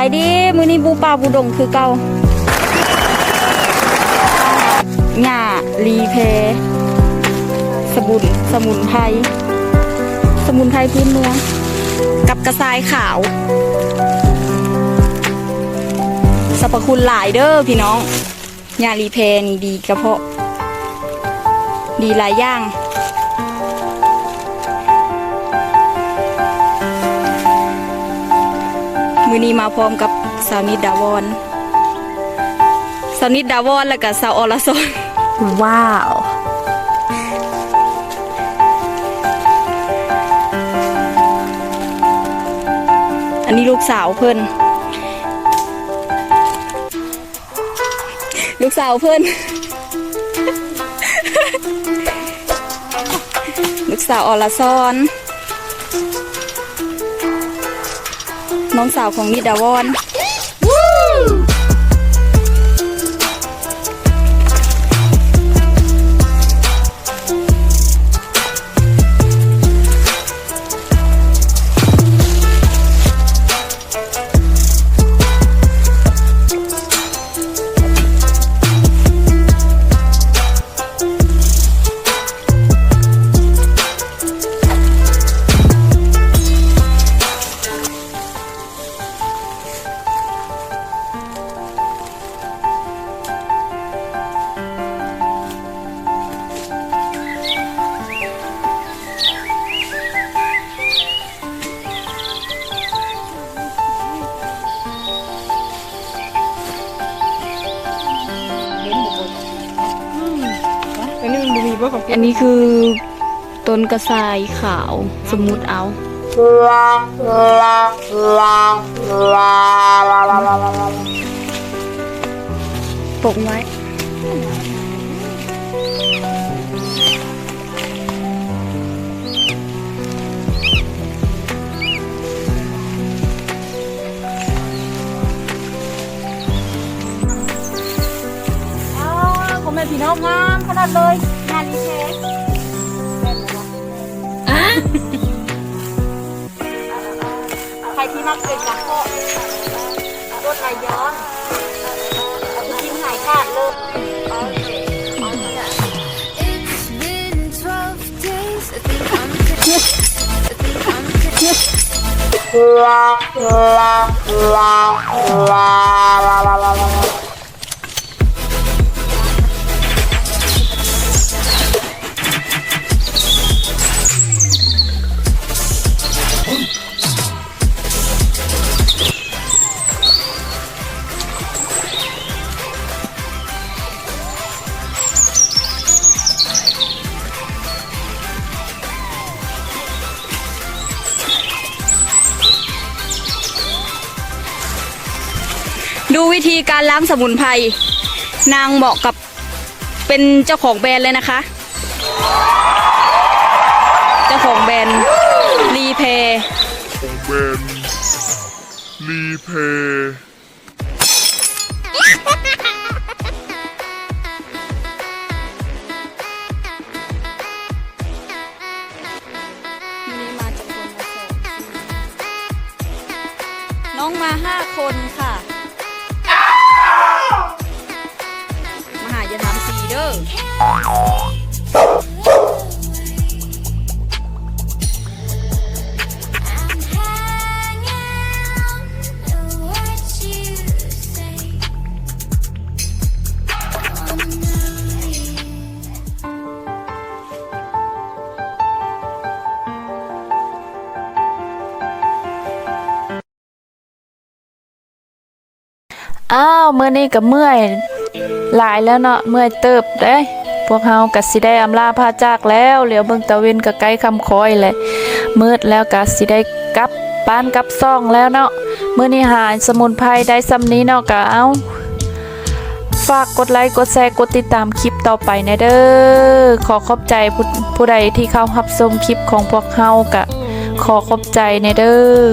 ายดีมือนี้บูปลาบูดงคือเก่าหญ้ารีเพ สมุนสมุนไพรสมุนไพรพื้นเมือง กับกระทรายขาวสรรพคุณหลายเด้อพี่น้องหญ้ารีเพนี่ดีกระเพาะ ดีหลายอย่าง นี้มาพร้อมกับสาวนิดดาวอนสาวนิดดาวอนแล้วก็สาวอรสนว้าว อันนี้ลูกสาวเพิ่น ลูกสาวเพิ่น ลูกสาวอรซอน น้องสาวของนิดาวอน อันนี้มันมีบ่ของอันนี้คือต้นกระสายขาวสมมุติเอาปกไว้อ้าวผมเป็นพี่น้องงามขนาดเลยงานรีเทคใครที่มักเป็นนักโทษรถไหลย้อนเอาไปกินหายขาดเลย It's been 12 days. I think I'm I think I'm ดูวิธีการล้างสมุนไพรนางเหมาะกับเป็นเจ้าของแบรนด์เลยนะคะ เจ้าของแบรนด์รีเพย์ของแบรนด์รีเพย์นี่มาจากคนละสองน้องมาห้าคนค่ะ no. อ้าวเมื่อนี้ก็เมื่อย หลายแล้วเนาะเมื่อยเติบเด้พวกเฮาก็สิได้อำลาพาจากแล้วเหลียวเบิ่งตะเวนก็ใกลคำคอยแหละมืดแล้วก็สิได้กลับบ้านกลับซ่องแล้วเนาะมื้อนี้หาสมุนไพรได้ซำนี้เนาะก็เอาฝากกดไลค์กดแชร์กดติดตามคลิปต่อไปนะเด้อขอขอบใจผู้ผู้ใดที่เข้ารับชมคลิปของพวกเฮากะขอขอบใจนะเด้อ